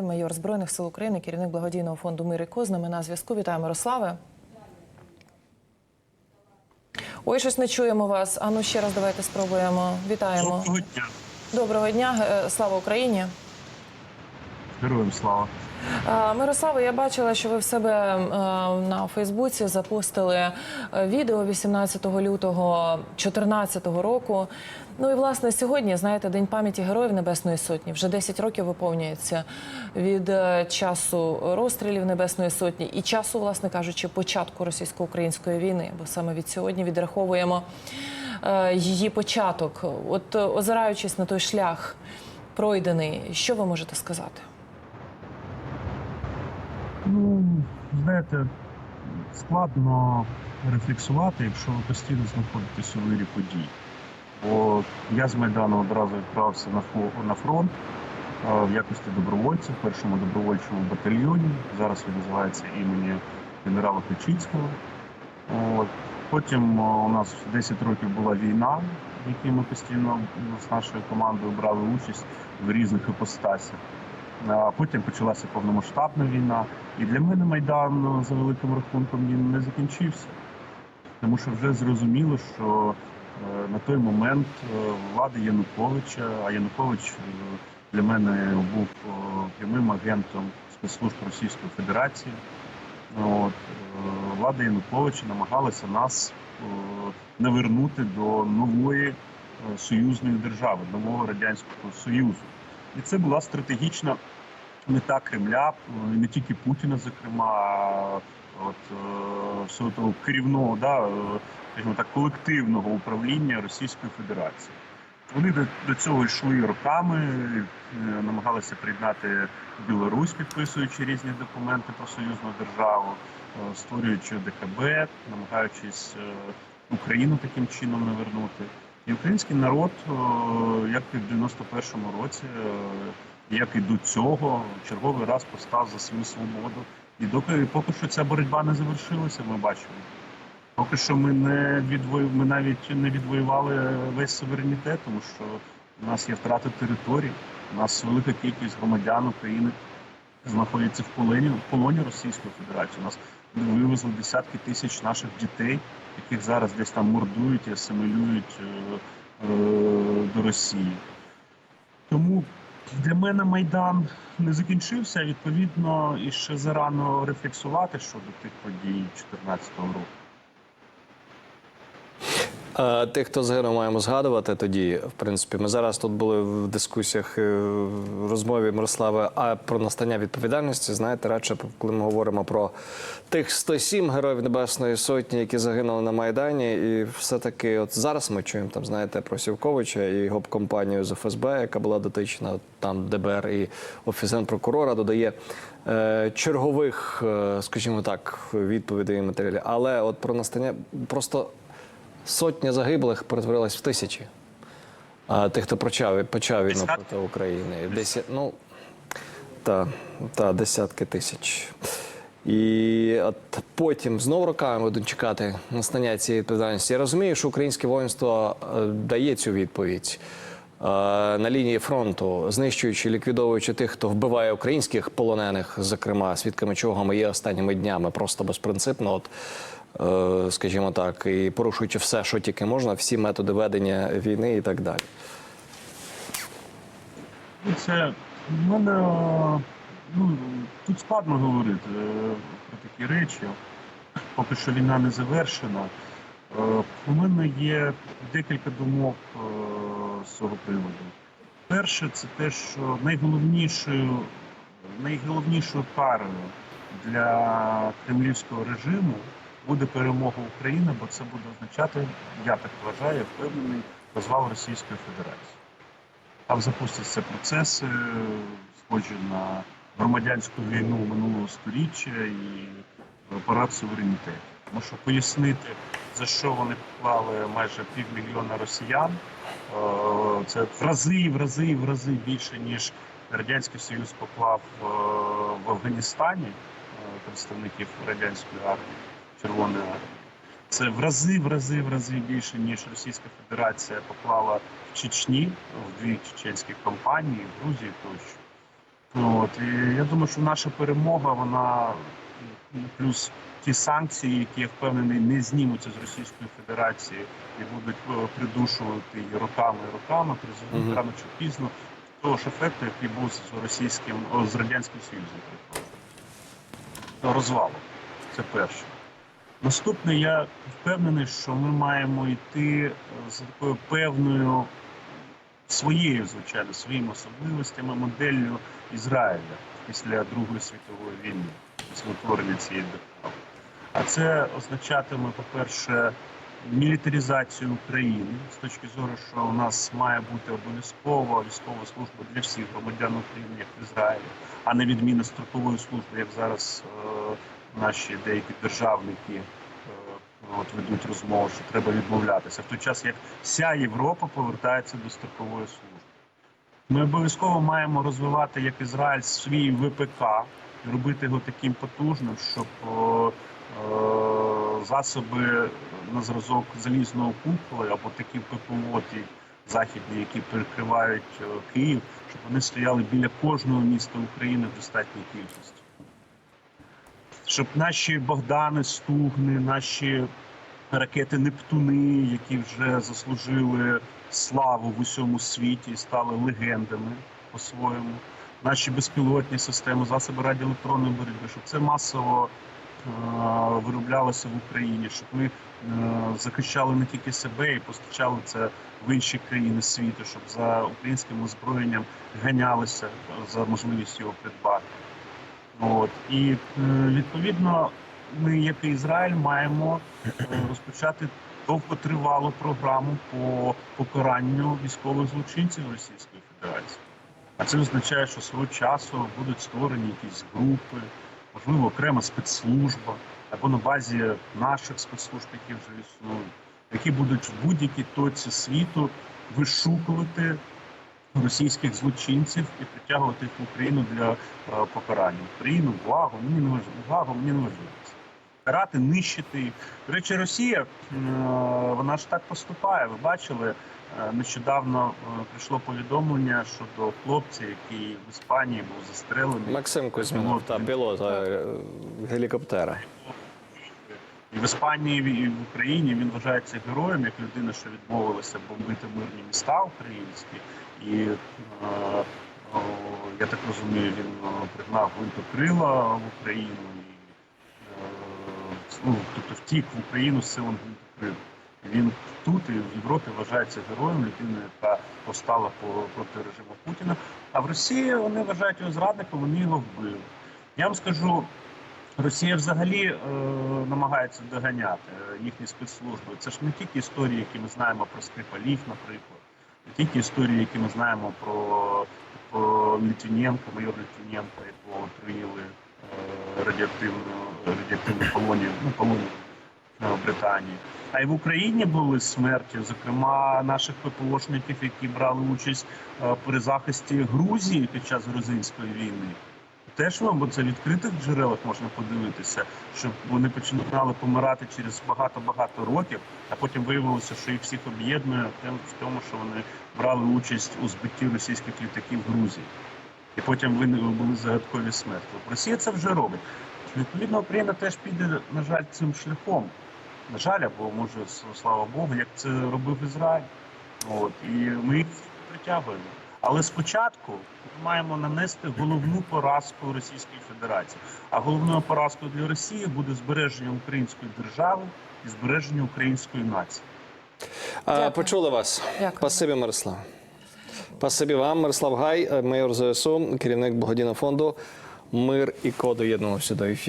Гай, майор збройних сил України, керівник благодійного фонду Мир і Ко. З нами на зв'язку. Вітаємо, Мирославе. Ой, щось не чуємо вас. А ну ще раз давайте спробуємо. Вітаємо. Доброго дня. Доброго дня. Е, Слава Україні. Героям слава. Е, Мирославе, я бачила, що ви в себе е, на Фейсбуці запустили е, відео 18 лютого 2014 року. Ну і власне сьогодні, знаєте, День пам'яті Героїв Небесної Сотні. Вже 10 років виповнюється від часу розстрілів Небесної Сотні і часу, власне кажучи, початку російсько-української війни. Бо саме від сьогодні відраховуємо її початок. От озираючись на той шлях пройдений, що ви можете сказати? Ну, знаєте, складно рефлексувати, якщо ви постійно знаходитесь у вирі подій. Бо я з Майдану одразу відправився на фронт е, в якості добровольця в першому добровольчому батальйоні. Зараз він називається імені генерала Печицького. От. Потім е, у нас 10 років була війна, в якій ми постійно з нашою командою брали участь в різних іпостасях. Потім почалася повномасштабна війна. І для мене Майдан е, за великим рахунком він не закінчився. Тому що вже зрозуміло, що е, на той момент е, влада Януковича, а Янукович для мене був прямим агентом спецслужб Російської Федерації. От, влада Януковича намагалася нас навернути до нової союзної держави, нового радянського союзу. І це була стратегічна мета Кремля, е, не тільки Путіна, зокрема, от е, всього того керівного, да, е, скажімо так, колективного управління Російської Федерації. Вони до, до цього йшли роками, намагалися приєднати Білорусь, підписуючи різні документи про союзну державу, створюючи ДКБ, намагаючись Україну таким чином навернути. І український народ, е, як і в 91-му році, е, як і до цього, черговий раз постав за свою свободу. І доки поки що ця боротьба не завершилася, ми бачимо. Поки що ми не відвою, ми навіть не відвоювали весь суверенітет, тому що у нас є втрата територій, у нас велика кількість громадян України знаходяться в полоні, в полоні Російської Федерації. У нас вивезли десятки тисяч наших дітей, яких зараз десь там мордують і асимілюють е, е, до Росії. Тому для мене Майдан не закінчився. Відповідно, і ще зарано рефлексувати щодо тих подій 2014 року. Тих, хто загинув, маємо згадувати тоді. В принципі, ми зараз тут були в дискусіях е, в розмові Мирослави, а про настання відповідальності, знаєте, радше коли ми говоримо про тих 107 героїв Небесної Сотні, які загинули на Майдані, і все-таки, от зараз ми чуємо там, знаєте, про Сівковича і його компанію з ФСБ, яка була дотична там ДБР і офіс генпрокурора додає е, чергових, е, скажімо так, відповідей і матеріалів. Але от про настання просто сотня загиблих перетворилась в тисячі. А тих, хто почав, почав війну проти України. Десят, ну, та, та, десятки тисяч. І от потім знову роками будуть чекати настання цієї відповідальності. Я розумію, що українське воїнство е, дає цю відповідь е, на лінії фронту, знищуючи, ліквідовуючи тих, хто вбиває українських полонених, зокрема, свідками чого ми є останніми днями, просто безпринципно. От, скажімо так, і порушуючи все, що тільки можна, всі методи ведення війни і так далі. Це в мене е, ну, тут складно говорити е, про такі речі. Поки що війна не завершена. Е, У мене є декілька думок е, з цього приводу. Перше, це те, що найголовнішою, найголовнішою карою для кремлівського режиму буде перемога України, бо це буде означати, я так вважаю, впевнений, розвал Російської Федерації. Там запустяться процеси, схожі на громадянську війну минулого століття і парад суверенітету. Тому що пояснити, за що вони поклали майже півмільйона росіян, е, це в рази, в рази, в рази більше, ніж Радянський Союз поклав е, в Афганістані е, представників радянської армії, Червоної армії. Це в рази, в рази, в рази більше, ніж Російська Федерація поклала в Чечні, в дві чеченські компанії, в Грузії тощо. От і я думаю, що наша перемога, вона плюс ті санкції, які я впевнений не знімуться з Російської Федерації і будуть е, придушувати її роками і роками, призведуть Мгм. рано чи пізно того ж ефекту, який був з російським з радянським союзом. Розвалу. Це перше. Наступне, я впевнений, що ми маємо йти е, за такою певною своєю, звичайно, своїми особливостями, моделлю Ізраїля після Другої світової війни, після утворення цієї держави. А це означатиме, по-перше, мілітаризацію України з точки зору, що у нас має бути обов'язкова військова служба для всіх громадян України, як в Ізраїлі, а не відміна строкової служби, як зараз е, наші деякі державники е, от ведуть розмову, що треба відмовлятися, в той час як вся Європа повертається до строкової служби. Ми обов'язково маємо розвивати як Ізраїль свій ВПК робити його таким потужним, щоб о, е, засоби на зразок залізного купола або такі ППО, західні, які перекривають е, Київ, щоб вони стояли біля кожного міста України в достатній кількості. Щоб наші Богдани, Стугни, наші ракети Нептуни, які вже заслужили славу в усьому світі і стали легендами по-своєму. Наші безпілотні системи, засоби радіоелектронної боротьби, щоб це масово е, вироблялося в Україні, щоб ми е, захищали не тільки себе і постачали це в інші країни світу, щоб за українським озброєнням ганялися за можливістю його придбати. От і е, відповідно, ми, як і Ізраїль, маємо е, розпочати довготривалу програму по покаранню військових злочинців Російської Федерації. А це означає, що свого часу будуть створені якісь групи, можливо, окрема спецслужба або на базі наших спецслужб, які вже існують, які будуть в будь-якій точці світу вишукувати російських злочинців і притягувати їх в Україну для е, покарання. Україну, благо, мені не важливо, благо, мені не важливо. Карати, нищити. До речі, Росія е, вона ж так поступає. Ви бачили, е, нещодавно прийшло повідомлення щодо хлопця, який в Іспанії був застрелений. Максим Кузьмінов, та пілот е, гелікоптера. В Іспанії і в Україні він вважається героєм, як людина, що відмовилася бомбити мирні міста українські. І е, я так розумію, він е, пригнав гвинтокрила в Україну і е, ну, тобто втік в Україну з силом гвинтокрил. І Він тут і в Європі вважається героєм, людиною, яка постала по- проти режиму Путіна. А в Росії вони вважають його зрадником, вони його вбили. Я вам скажу, Росія взагалі е, намагається доганяти е, їхні спецслужби. Це ж не тільки історії, які ми знаємо про Скрипалів, наприклад, не тільки історії, які ми знаємо про, про Літвіненка, майор Літвіненка, якого отруїли е, радіоактивну радіоактивну колонію, ну колонію е, Британії. А й в Україні були смерті, зокрема наших ППОшників, які брали участь е, при захисті Грузії під час грузинської війни. Вам, бо це в відкритих джерелах можна подивитися, щоб вони починали помирати через багато-багато років, а потім виявилося, що їх всіх об'єднує в тому, що вони брали участь у збитті російських літаків в Грузії. І потім були загадкові смерті. Росія це вже робить. Відповідно, Україна теж піде, на жаль, цим шляхом. На жаль, або може, слава Богу, як це робив Ізраїль. От, і ми їх притягуємо. Але спочатку ми маємо нанести головну поразку Російської Федерації. А головною поразкою для Росії буде збереження української держави і збереження української нації. А, Дякую. почули вас. Дякую. Спасибі, Мирослав. Спасибі вам, Мирослав Гай, майор ЗСУ, керівник благодійного фонду Мир і Ко доєднувався до ефіру.